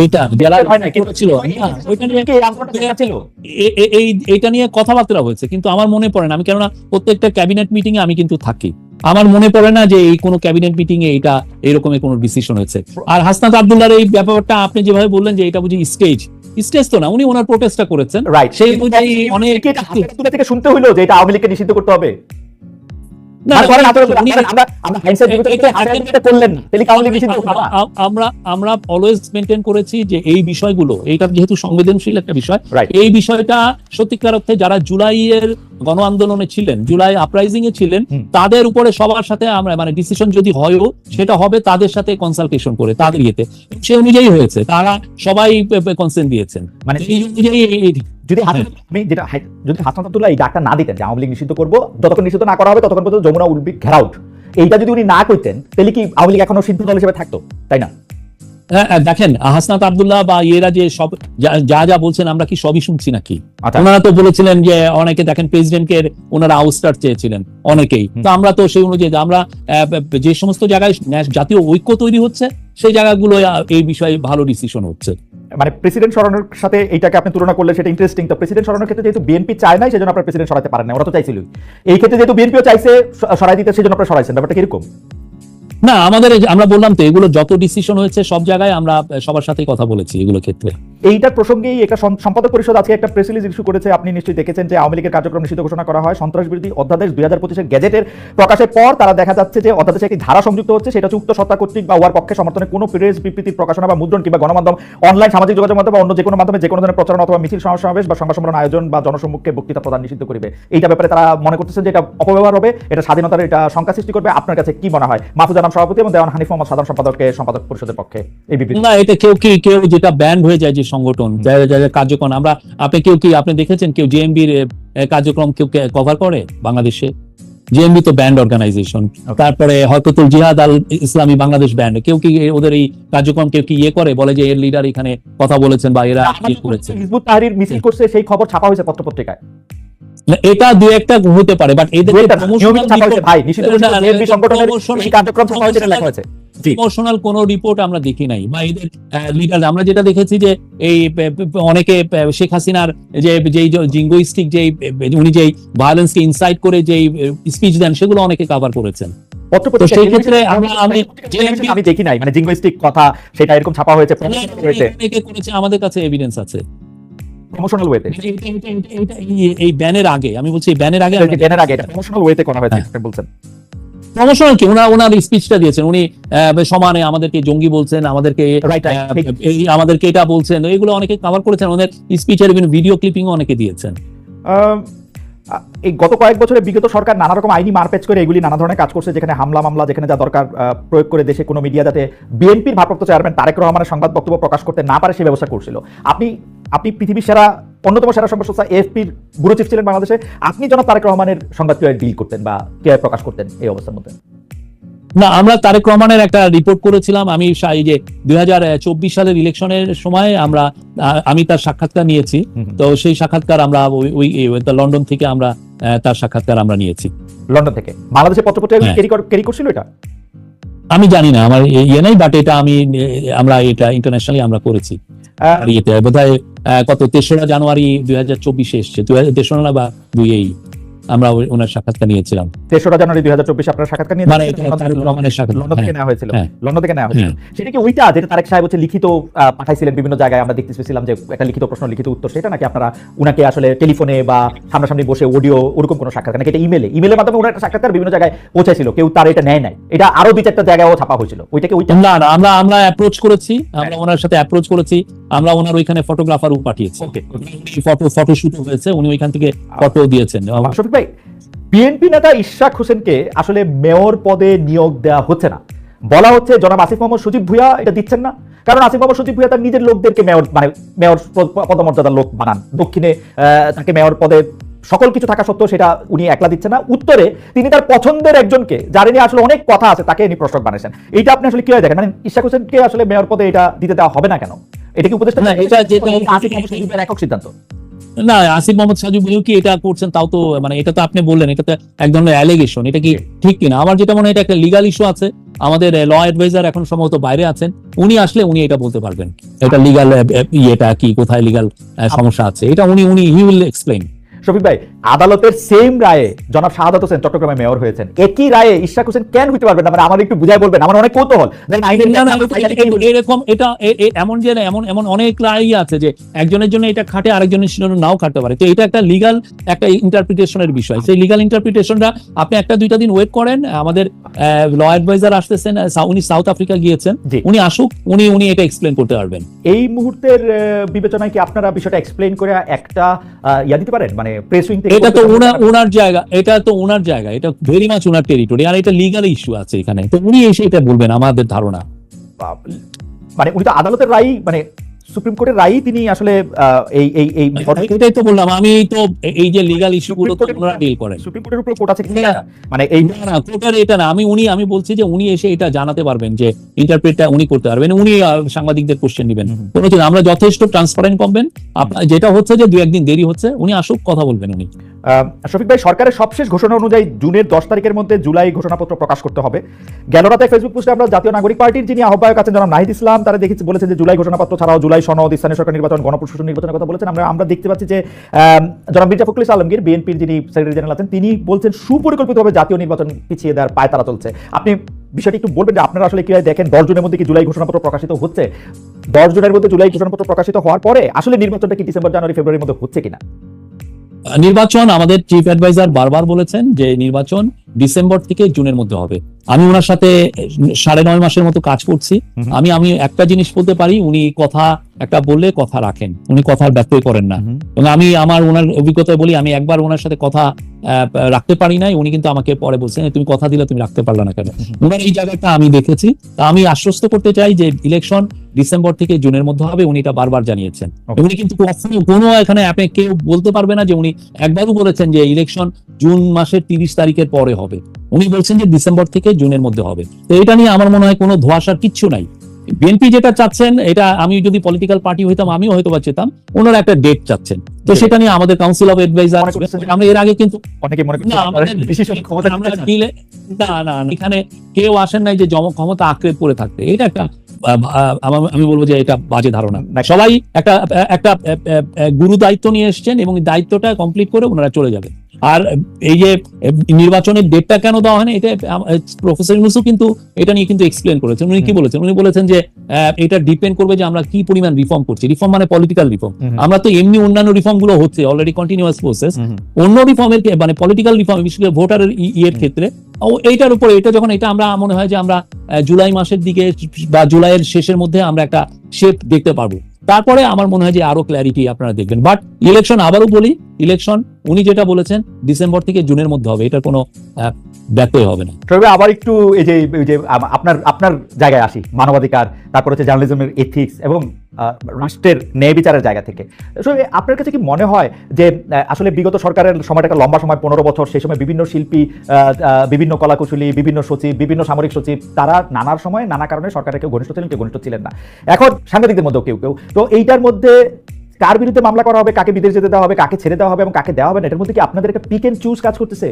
এইটা হয় ছিল? এই এইটা নিয়ে কথাবার্তা হয়েছে কিন্তু আমার মনে পড়ে না। আমি কেননা প্রত্যেকটা ক্যাবিনেট মিটিং এ আমি কিন্তু থাকি। আমার মনে পড়ে না যে এই কোনো ক্যাবিনেট মিটিং এ এটা এরকমের কোনো ডিসিশন হয়েছে। আর হাসনাত আব্দুল্লাহর এই ব্যাপারটা আপনি যেভাবে বললেন যে এটা বুঝি স্টেজ স্টেজ তো না উনি ওনার প্রোটেস্টটা করেছেন। রাইট সেই অনেক থেকে শুনতে হইল যে এটা আওয়ামী লীগকে নিষিদ্ধ করতে হবে। আমরা আমরা অলওয়েজ মেনটেন করেছি যে এই বিষয়গুলো এটা যেহেতু সংবেদনশীল একটা বিষয় এই বিষয়টা সত্যিকার অর্থে যারা জুলাইয়ের গণ আন্দোলনে ছিলেন জুলাই আপরাইজিং এ ছিলেন তাদের উপরে সবার সাথে আমরা মানে ডিসিশন যদি হয়ও সেটা হবে তাদের সাথে কনসালটেশন করে তাদের ইয়েতে। সে অনুযায়ী হয়েছে তারা সবাই কনসেন্ট দিয়েছেন। মানে এই অনুযায়ী যদি হাসনাত আমি যেটা যদি হাসনাত আব্দুল্লাহ এই ডাকটা না দিতেন যে আওয়ামী লীগ নিষিদ্ধ করব যতক্ষণ নিষিদ্ধ না করা হবে ততক্ষণ পর্যন্ত যমুনা উইল বি ঘেরাউট এইটা যদি উনি না করতেন তাহলে কি আওয়ামী লীগ এখনও সিদ্ধ দল হিসেবে থাকতো? তাই না? হ্যাঁ, হ্যাঁ, দেখেন হাসনাত আবদুল্লাহ বা ইয়েরা যে সব যা- যা বলছেন আমরা কি সবই শুনছি নাকি? আচ্ছা। ওনারা তো বলেছিলেন যে অনেকে দেখেন প্রেসিডেন্টকে ওনারা আউটস্টার চেয়েছিলেন অনেকেই। তো আমরা তো সেই অনুযায়ী আমরা যে সমস্ত জায়গায় জাতীয় ঐক্য তৈরি হচ্ছে সেই জায়গাগুলো এই বিষয়ে ভালো ডিসিশন হচ্ছে। মানে প্রেসিডেন্ট সরানোর সাথে এইটাকে আপনি তুলনা করলে সেটা ইন্টারেস্টিং তো প্রেসিডেন্ট সরানোর ক্ষেত্রে যেহেতু বিএনপি চায় নাই সেজন্য আপনার প্রেসিডেন্ট সরাতে পারেন না ওরা তো চাইছিল এই ক্ষেত্রে যেহেতু বিএনপিও চাইছে সরাই দিতে সেজন্য আপনারা সরাইছেন ব্যাপারটা কীরকম? না আমাদের আমরা বললাম তো এগুলো যত ডিসিশন হয়েছে সব জায়গায় আমরা সবার সাথেই কথা বলেছি এগুলো ক্ষেত্রে। এইটার প্রসঙ্গেই একটা সম্পাদক পরিষদ আজকে একটা প্রেস রিলিজ ইস্যু করেছে। আপনি নিশ্চয়ই দেখেছেন যে আওয়ামী লীগের কার্যক্রম নিষিদ্ধ ঘোষণা করা হয়। সন্ত্রাস বিরোধী অধ্যাদেশ দুই হাজার পঁচিশের গ্যাজেটের প্রকাশের পর তারা দেখা যাচ্ছে যে অধ্যাদেশে একটি ধারা সংযুক্ত হচ্ছে। সেটা হচ্ছে উক্ত সত্তা কর্তৃক বা ওয়ার পক্ষে সমর্থনে কোনো প্রেস বিবৃতির প্রকাশনা বা মুদ্রণ কিংবা গণমাধ্যম অনলাইন সামাজিক যোগাযোগ মাধ্যম বা অন্য যে কোনো মাধ্যমে যে কোনো ধরনের প্রচারণা অথবা মিছিল সমাবেশ বা সংবাদ সম্মেলন আয়োজন বা জনসম্মুখে বক্তৃতা প্রদান নিষিদ্ধ করিবে। এইটা ব্যাপারে তারা মনে করতেছেন যে এটা অপব্যবহার হবে। এটা স্বাধীনতার এটা শঙ্কা সৃষ্টি করবে। আপনার কাছে কি মনে হয়? মাহফুজ আনাম সভাপতি এবং দেওয়ান হানিফ মোহাম্মদ সাধারণ সম্পাদককে, সম্পাদক পরিষদের পক্ষে এই বিবৃতি। না, এটা কেউ কি কেউ যেটা ব্যান্ড হয়ে যায় যে সংগঠন যারা যারা কার্যক্রম আমরা আপনি কেউ কি আপনি দেখেছেন কেউ জেএমবির কার্যক্রম কেউ কভার করে বাংলাদেশে? জেএমবি তো ব্যান্ড অর্গানাইজেশন তারপরে হয়তো জিহাদ আল ইসলামী বাংলাদেশ ব্যান্ড কেউ কি ওদের এই কার্যক্রম কেউ কি ইয়ে করে? বলে যে এর লিডার এখানে কথা বলেছেন বা এরা ইয়ে করেছেন হিজবুত তাহরির মিছিল করছে সেই খবর ছাপা হয়েছে পত্রপত্রিকায়। না, এটা দু একটা হতে পারে বাট এদের ভাই সংগঠনের কার্যক্রম ছাপা হয়েছে লেখা হয়েছে। জি ইমোশনাল কোন রিপোর্ট আমরা দেখি নাই বা এদের লিডার আমরা যেটা দেখেছি যে এই অনেকে শেখ হাসিনার যে যেই জিঙ্গোইস্টিক যেই উনি যেই ভায়োলেন্সকে ইনসাইট করে যেই স্পিচ দেন সেগুলো অনেকে কভার করেছেন। সেই ক্ষেত্রে আমি- টেলিভিশন দেখি নাই মানে জিঙ্গোইস্টিক কথা সেটা এরকম ছাপা হয়েছে করেছে? আমাদের কাছে এভিডেন্স আছে। প্রমোশনাল ওয়েতে এটা- এই- ব্যানের আগে আমি বলছি ব্যানের আগে ব্যানের আগে এটা প্রমোশনাল ওয়েতে করা হয়েছে হ্যাঁ। বলছেন। প্রমোশনাল কি? ওনার ওনার স্পিচটা দিয়েছেন। উনি সমানে আমাদেরকে জঙ্গি বলছেন আমাদেরকে আমাদেরকে এটা বলছেন। এগুলো অনেকে কভার করেছেন। ওদের স্পিচের বিভিন্ন ভিডিও ক্লিপিং অনেকে দিয়েছেন। এই গত কয়েক বছরে বিগত সরকার নানা রকম আইনি মারপ্যাচ করে এগুলি নানা ধরনের কাজ করছে যেখানে হামলা মামলা যেখানে যা দরকার প্রয়োগ করে দেশে কোনো মিডিয়া যাতে বিএনপির ভারপ্রাপ্ত চেয়ারম্যান তারেক রহমানের সংবাদ বক্তব্য প্রকাশ করতে না পারে সে ব্যবস্থা করছিল। আপনি আপনি পৃথিবীর সেরা অন্যতম সেরা সংবাদ সংস্থা এফপির ব্যুরো চিফ ছিলেন বাংলাদেশে। আপনি জনাব তারেক রহমানের সংবাদ কীভাবে ডিল করতেন বা কীভাবে প্রকাশ করতেন এই অবস্থার মধ্যে? না আমরা তারেক রহমানের একটা রিপোর্ট করেছিলাম। আমি এই যে দুই সালের ইলেকশনের সময় আমরা আমি তার সাক্ষাৎকার নিয়েছি। তো সেই সাক্ষাৎকার আমরা ওই লন্ডন থেকে আমরা তার সাক্ষাৎকার আমরা নিয়েছি। লন্ডন থেকে? বাংলাদেশের পত্রপত্রিকা। ক্যারি ক্যারি করছিল এটা? আমি জানি না আমার ইয়ে নেই বাট এটা আমি আমরা এটা ইন্টারন্যাশনালি আমরা করেছি। ইয়েতে কত? তেসরা জানুয়ারি দুই হাজার চব্বিশে এসছে। তেসরা বা দুই এই আমরা ওনার সাক্ষাৎকার নিয়েছিলাম। তেসরা জানুয়ারি দুই হাজার চব্বিশে আপনার সাক্ষাৎকার নিয়ে মানে রহমানের সাক্ষাৎকার লন্ডন থেকে হ্যাঁ। নেওয়া হয়েছিল। হ্যাঁ। লন্ডন থেকে নেওয়া হয়েছিল। সেটা কি ওইটা যেটা তারেক সাহেব হচ্ছে লিখিত পাঠাইছিলেন বিভিন্ন জায়গায় আমরা দেখতে পেয়েছিলাম যে একটা লিখিত প্রশ্ন লিখিত উত্তর সেটা নাকি আপনারা উনাকে আসলে টেলিফোনে বা সামনাসামনি বসে অডিও ওরকম কোনো সাক্ষাৎকার নাকি এটা ইমেলে ইমেলের মাধ্যমে ওনার একটা সাক্ষাৎকার বিভিন্ন জায়গায় পৌঁছাইছিল কেউ তার এটা নেয় নাই। এটা আরও দুই চারটা জায়গায়ও ছাপা হয়েছিল। ওইটাকে ওইটা না না আমরা আমরা অ্যাপ্রোচ করেছি আমরা ওনার সাথে অ্যাপ্রোচ করেছি। আমরা ওনার ওইখানে ফটোগ্রাফারও পাঠিয়েছি। ওকে ফটো ফটো শুট হয়েছে উনি ওইখান থেকে ফটো দিয়েছেন। শফিক ভাই বিএনপি নেতা ইশরাক হোসেনকে আসলে মেয়র পদে নিয়োগ দেওয়া হচ্ছে না। বলা হচ্ছে জনাব আসিফ মোহাম্মদ সুজিব ভুয়া এটা দিচ্ছেন না। কারণ আসিফ মোহাম্মদ সচিব ভুইয়া তার নিজের লোকদেরকে মেয়র মানে মেয়র পদমর্যাদার লোক বানান। দক্ষিণে তাকে মেয়র পদে সকল কিছু থাকা সত্ত্বেও সেটা উনি একলা দিচ্ছেন না। উত্তরে তিনি তার পছন্দের একজনকে যার নিয়ে আসলে অনেক কথা আছে তাকে ইনি প্রশ্রক বানিয়েছেন এইটা আপনি আসলে কীভাবে দেখেন? মানে ইশাক হোসেনকে আসলে মেয়র পদে এটা দিতে দেওয়া হবে না কেন? এটা কি উপদেষ্টা না, এটা যেটা- আসিফ মোহাম্মদ সচিবের একক সিদ্ধান্ত। না আসিফ মোহাম্মদ সাজু বলেও কি এটা করছেন তাও তো মানে এটা তো আপনি বললেন এটা তো এক ধরনের অ্যালিগেশন এটা কি ঠিক কিনা? আমার যেটা মনে হয় এটা একটা লিগাল ইস্যু আছে। আমাদের ল অ্যাডভাইজার এখন সম্ভবত বাইরে আছেন উনি আসলে উনি এটা বলতে পারবেন। এটা লিগাল ইয়েটা কি কোথায় লিগাল সমস্যা আছে? এটা উনি উনি হি উইল এক্সপ্লেইন শফিক ভাই আদালতের সেম রায়ে জনাব শাহাদাত হোসেন চট্টগ্রামে মেয়র হয়েছেন। একই রায়ে ইশাক হোসেন কেন হইতে পারবেন না? মানে আমার একটু বুঝাই বলবেন আমার অনেক কৌতূহল। না, না, এরকম এটা এমন যে এমন এমন অনেক রায় আছে যে একজনের জন্য এটা খাটে আরেকজনের জন্য নাও খাটতে পারে। তো এটা একটা লিগাল একটা ইন্টারপ্রিটেশনের বিষয়। সেই লিগাল ইন্টারপ্রিটেশনটা আপনি একটা দুইটা দিন ওয়েট করেন। আমাদের ল অ্যাডভাইজার আসতেছেন উনি সাউথ আফ্রিকা গিয়েছেন। উনি আসুক উনি উনি এটা এক্সপ্লেন করতে পারবেন। এই মুহূর্তের বিবেচনায় কি আপনারা বিষয়টা এক্সপ্লেন করে একটা ইয়া দিতে পারেন? মানে প্রেস উইং থেকে এটা তো উনার উনার জায়গা, এটা তো উনার জায়গা, এটা ভেরি মাছ উনার টেরিটরি আর এটা লিগাল ইস্যু আছে এখানে। তো উনি এসে এটা বলবেন, আমাদের ধারণা। মানে উনি তো আদালতের রায় মানে সুপ্রিম কোর্টের রায়ই তিনি আসলে এই এই এই এটাই তো বললাম আমি তো এই যে লিগ্যাল ইস্যু গুলো তো ওনারা ডিল করেন। সুপ্রিম কোর্টের উপর কোর্ট আছে কি না। মানে এই না না কোর্টের এটা না। আমি উনি আমি বলছি যে উনি এসে এটা জানাতে পারবেন যে ইন্টারপ্রেটটা উনি করতে পারবেন। উনি সাংবাদিকদের কোশ্চেন হুম। কোনো আমরা যথেষ্ট ট্রান্সপারেন্ট করবেন যেটা হচ্ছে যে দুই একদিন দেরি হচ্ছে উনি আসুক কথা বলবেন উনি। শফিক ভাই, সরকারের সবশেষ ঘোষণা অনুযায়ী জুনের দশ তারিখের মধ্যে জুলাই ঘোষণাপত্র প্রকাশ করতে হবে। গেল রাতে ফেসবুক পোস্টে আমরা জাতীয় নাগরিক পার্টির যিনি আহ্বায়ক আছেন জনাব নাহিদ ইসলাম, তারা দেখেছি বলেছেন যে জুলাই ঘোষণাপত্র ছাড়াও জুলাই সনদ, স্থানীয় সরকার নির্বাচন, গণপ্রশাসন নির্বাচনের কথা বলেছেন। আমরা আমরা দেখতে পাচ্ছি যে জনাব মির্জা ফখরুল আলমগীর, বিএনপির যিনি সেক্রেটারি জেনারেল আছেন, তিনি বলছেন সুপরিকল্পিতভাবে জাতীয় নির্বাচন পিছিয়ে দেওয়ার পায় তারা চলছে। আপনি বিষয়টি একটু বলবেন যে আপনারা আসলে কীভাবে দেখেন? দশ জনের মধ্যে কি জুলাই ঘোষণাপত্র প্রকাশিত হচ্ছে? দশ জনের মধ্যে জুলাই ঘোষণাপত্র প্রকাশিত হওয়ার পরে আসলে নির্বাচনটা কি ডিসেম্বর, জানুয়ারি, ফেব্রুয়ারির মধ্যে হচ্ছে কিনা? নির্বাচন আমাদের চিফ অ্যাডভাইজার বারবার বলেছেন যে নির্বাচন ডিসেম্বর থেকে জুনের মধ্যে হবে। আমি ওনার সাথে সাড়ে নয় মাসের মতো কাজ করছি। আমি আমি একটা জিনিস বলতে পারি উনি কথা একটা বললে কথা রাখেন। উনি কথার ব্যত্যয় করেন না। এবং আমি আমার ওনার অভিজ্ঞতায় বলি আমি একবার ওনার সাথে কথা রাখতে পারি নাই উনি কিন্তু আমাকে পরে বলছেন তুমি কথা দিলে তুমি রাখতে পারলে না কেন? ওনার এই জায়গাটা আমি দেখেছি। তা আমি আশ্বস্ত করতে চাই যে ইলেকশন ডিসেম্বর থেকে জুনের মধ্যে হবে উনি এটা বারবার জানিয়েছেন। উনি কিন্তু কখনো কোনো এখানে আপনি কেউ বলতে পারবে না যে উনি একবারও বলেছেন যে ইলেকশন জুন মাসের তিরিশ তারিখের পরে হবে। উনি বলছেন যে ডিসেম্বর থেকে জুনের মধ্যে হবে। তো এটা নিয়ে আমার মনে হয় কোনো ধোয়াশার কিচ্ছু নাই। বিএনপি যেটা চাচ্ছেন এটা আমি যদি পলিটিক্যাল পার্টি হইতাম আমিও হয়তো বা চেতাম ওনারা একটা ডেট চাচ্ছেন। তো সেটা নিয়ে আমাদের কাউন্সিল অফ অ্যাডভাইজার যে- আমরা এর আগে কিন্তু অনেকে মনে না আমাদের বিশেষ ক্ষমতা আমরা দিলে না না এখানে কেউ আসেন নাই যে জম ক্ষমতা আঁকড়ে পড়ে থাকতে। এটা একটা আমি বলব যে এটা বাজে ধারণা। সবাই একটা একটা গুরু দায়িত্ব নিয়ে এসেছেন এবং দায়িত্বটা কমপ্লিট করে ওনারা চলে যাবেন। আর এই যে নির্বাচনের ডেটটা কেন দেওয়া হয় না এটা প্রফেসর ইউনুসও কিন্তু এটা নিয়ে কিন্তু এক্সপ্লেন করেছেন। উনি কি বলেছেন? উনি বলেছেন যে এটা ডিপেন্ড করবে যে আমরা কি পরিমাণ রিফর্ম করছি। রিফর্ম মানে পলিটিক্যাল রিফর্ম। আমরা তো এমনি অন্যান্য রিফর্মগুলো হচ্ছে অলরেডি কন্টিনিউয়াস প্রসেস। অন্য রিফর্মের মানে পলিটিক্যাল রিফর্ম বিশেষ করে ভোটারের ইয়ের ক্ষেত্রে ও এইটার উপরে এটা যখন এটা আমরা মনে হয় যে আমরা জুলাই মাসের দিকে বা জুলাইয়ের শেষের মধ্যে আমরা একটা শেপ দেখতে পারব। তারপরে আমার মনে হয় যে আরও ক্ল্যারিটি আপনারা দেখবেন। বাট ইলেকশন আবারও বলি ইলেকশন, উনি যেটা বলেছেন, ডিসেম্বর থেকে জুনের মধ্যে হবে। এটার কোনো ব্যত্যয় হবে না। তবে আবার একটু এই যে যে আপনার আপনার জায়গায় আসি, মানবাধিকার, তারপর হচ্ছে জার্নালিজমের এথিক্স এবং রাষ্ট্রের ন্যায় বিচারের জায়গা থেকে। আপনার কাছে কি মনে হয় যে আসলে বিগত সরকারের সময়টা একটা লম্বা সময়, পনেরো বছর, সেই সময় বিভিন্ন শিল্পী বিভিন্ন কলাকুশলী, বিভিন্ন সচিব, বিভিন্ন সামরিক সচিব, তারা নানার সময়, নানা কারণে সরকারের কেউ ঘনিষ্ঠ ছিলেন, কেউ ঘনিষ্ঠ ছিলেন না। এখন সাংবাদিকদের মধ্যেও কেউ কেউ। তো এইটার মধ্যে কার বিরুদ্ধে মামলা করা হবে, কাকে বিদেশ যেতে দেওয়া হবে, কাকে ছেড়ে দেওয়া হবে এবং কাকে দেওয়া হবে না, এটার মধ্যে কি আপনাদের একটা পিক এন্ড চুজ কাজ করতেছে?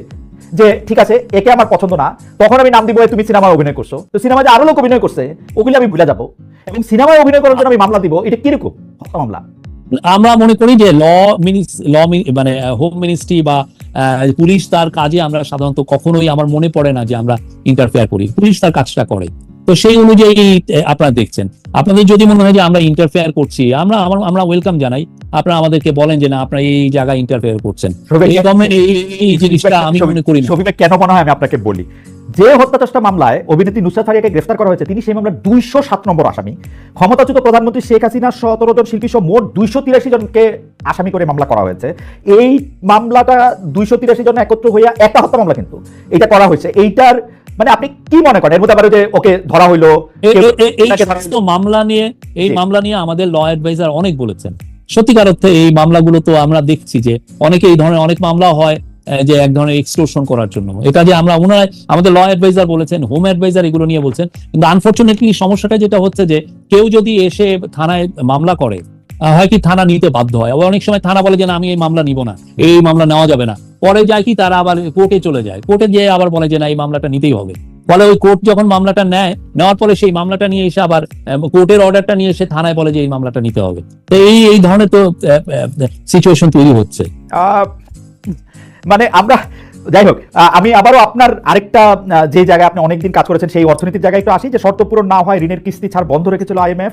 যে, ঠিক আছে, একে আমার পছন্দ না, তখন আমি নাম দিব তুমি সিনেমায় অভিনয় করছ। তো সিনেমায় যে আরও লোক অভিনয় করছে, ওগুলি আমি ভুলে যাব। এবং সিনেমায় অভিনয় করার জন্য আমি মামলা দিব, এটা কীরকম হত্যা মামলা? আমরা মনে করি যে ল ল মানে হোম মিনিস্ট্রি বা পুলিশ তার কাজে আমরা সাধারণত কখনোই, আমার মনে পড়ে না যে আমরা ইন্টারফেয়ার করি। পুলিশ তার কাজটা করে। তো সেই অনুযায়ী আপনারা দেখছেন। আপনাদের যদি মনে হয় যে আমরা ইন্টারফেয়ার করছি আমরা আমরা- ওয়েলকাম জানাই। আপনারা আমাদেরকে বলেন যে না আপনারা এই জায়গায় ইন্টারফেয়ার করছেন। এই জিনিসটা আমি মনে করি না। কেন মনে হয় আমি আপনাকে বলি? যে হত্যা চেষ্টা মামলায় অভিনেত্রী নুসরাত ফারিয়াকে গ্রেফতার করা হয়েছে তিনি সেই মামলার দুইশো সাত নম্বর আসামি। ক্ষমতাচ্যুত প্রধানমন্ত্রী শেখ হাসিনা সতেরো জন শিল্পী সহ মোট দুইশো তিরাশি জনকে আসামি করে মামলা করা হয়েছে। এই মামলাটা দুইশো তিরাশি জন একত্র হইয়া একটা হত্যা মামলা কিন্তু। এটা করা হয়েছে। এইটার মানে আপনি কি মনে করেন? এর মধ্যে আবার যে ওকে ধরা হইল এই সমস্ত মামলা নিয়ে এই মামলা নিয়ে আমাদের ল অ্যাডভাইজার অনেক বলেছেন। সত্যিকার অর্থে এই মামলাগুলো তো আমরা দেখছি যে অনেকে এই ধরনের অনেক মামলা হয় যে এক ধরনের এক্সটোরশন করার জন্য। এটা যে আমরা ওনারা আমাদের ল অ্যাডভাইজার বলেছেন হোম অ্যাডভাইজার এগুলো নিয়ে বলছেন কিন্তু আনফরচুনেটলি সমস্যাটা যেটা হচ্ছে যে কেউ যদি এসে থানায় মামলা করে হয় কি থানা নিতে বাধ্য হয়। আবার অনেক সময় থানা বলে যে, না, আমি এই মামলা নিব না। এই মামলা নেওয়া যাবে না। পরে যায় কি, তারা আবার কোর্টে চলে যায়। কোর্টে গিয়ে আবার বলে যে, না, এই মামলাটা নিতেই হবে। ফলে ওই কোর্ট যখন মামলাটা নেয়, নেওয়ার পরে সেই মামলাটা নিয়ে এসে আবার কোর্টের অর্ডারটা নিয়ে এসে থানায় বলে যে, এই মামলাটা নিতে হবে। তো এই এই ধরনের তো সিচুয়েশন তৈরি হচ্ছে। মানে আমরা যাই হোক আমি আবারও আপনার আরেকটা যে জায়গায় আপনি অনেকদিন কাজ করেছেন, সেই অর্থনীতির জায়গায় একটু আসি, যে শর্ত পূরণ না হয় ঋণের কিস্তি ছাড় বন্ধ রেখেছিল আইএমএফ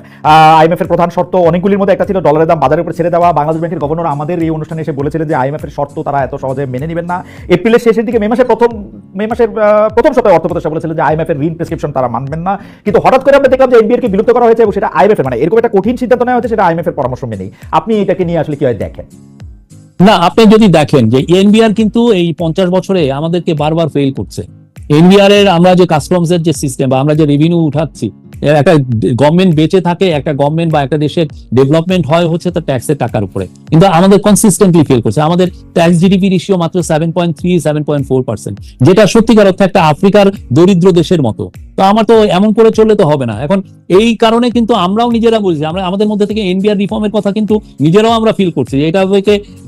আইএমএফ এর প্রধান শর্ত অনেকগুলির মধ্যে একটা ছিল ডলারের দাম বাজারের উপর ছেড়ে দেওয়া। বাংলাদেশ ব্যাংকের গভর্নর আমাদের এই অনুষ্ঠানে এসে বলেছিলেন যে আইএমএফ এর শর্ত তারা এত সহজে মেনে নেবেন না। এপ্রিলের শেষের দিকে মে মাসের প্রথম, মে মাসের প্রথম সপ্তাহে অর্থ উপদেষ্টা বলেছিলেন যে আইএমএফ এর ঋণ প্রেসক্রিপশন তারা মানবেন না। কিন্তু হঠাৎ করে আমরা দেখলাম যে এনবিআর কে বিলুপ্ত করা হয়েছে এবং সেটা আইএমএফ মানে এরকম একটা কঠিন সিদ্ধান্ত নেওয়া হয়েছে, সেটা আইএমএফ এর পরামর্শ মেনেই। আপনি এটাকে নিয়ে আসলে কি হয় দেখেন? না, আপনি যদি দেখেন যে এনবিআর কিন্তু এই পঞ্চাশ বছরে আমাদেরকে বারবার ফেল করছে। এনবিআর এর আমরা যে কাস্টমস এর যে সিস্টেম বা আমরা যে রেভিনিউ উঠাচ্ছি একটা গভর্নমেন্ট বেঁচে থাকে, একটা গভর্নমেন্ট বা একটা দেশের ডেভেলপমেন্ট হয় হচ্ছে তার ট্যাক্সের টাকার উপরে। কিন্তু আমাদের কনসিস্টেন্টলি ফেল করছে। আমাদের ট্যাক্স জিডিপি রেশিও মাত্র seven point three seven point four percent যেটা সত্যিকার অর্থে একটা আফ্রিকার দরিদ্র দেশের মতো। তো আমার তো এমন করে চললে তো হবে না। এখন এই কারণে কিন্তু আমরাও নিজেরা বলছি আমরা আমাদের মধ্যে থেকে এনবিআর রিফর্মের কথা কিন্তু নিজেরাও আমরা ফিল করছি যে এটা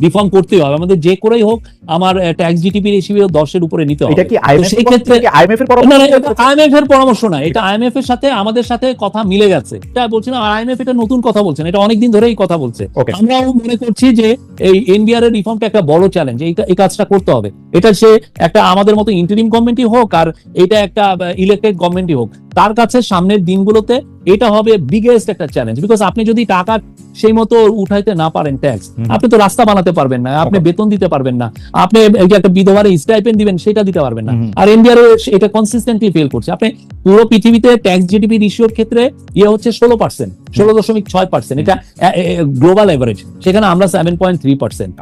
রিফর্ম করতেই হবে। আমাদের যে করেই হোক আমার ট্যাক্স জিডিপি রেশিও দশের উপরে নিতে হবে। এটা কি সেই ক্ষেত্রে- আইএমএফ এর পরামর্শ না এটা আইএমএফ এর সাথে আমাদের সাথে কথা মিলে গেছে। এটা বলছি না আইএমএফ এটা নতুন কথা বলছেন এটা অনেকদিন ধরেই কথা বলছে. আমরাও মনে করছি যে এই এনবিআর এর রিফর্মটা একটা বড় চ্যালেঞ্জ এই এই কাজটা করতে হবে। এটা সে একটা আমাদের মতো ইন্টারিম গভর্নমেন্টই হোক আর এটা একটা ইলেক্টেড গভর্নমেন্টই হোক। তার কাছে সামনের দিনগুলোতে এটা হবে বিগেস্ট একটা চ্যালেঞ্জ বিকজ আপনি যদি টাকা সেই মতো উঠাইতে না পারেন ট্যাক্স আপনি তো রাস্তা বানাতে পারবেন না আপনি বেতন দিতে পারবেন না আপনি একটা বিধবার স্টাইপেন্ড দিবেন সেটা দিতে পারবেন না। আর এনবিআর এটা কনসিস্টেন্টলি ফেল করছে। আপনি পুরো পৃথিবীতে ট্যাক্স জিডিপি রেশিওর ক্ষেত্রে ইয়ে হচ্ছে ষোলো পার্সেন্ট ষোলো দশমিক ছয় পার্সেন্ট এটা গ্লোবাল এভারেজ সেখানে আমরা সেভেন পয়েন্ট থ্রি পার্সেন্ট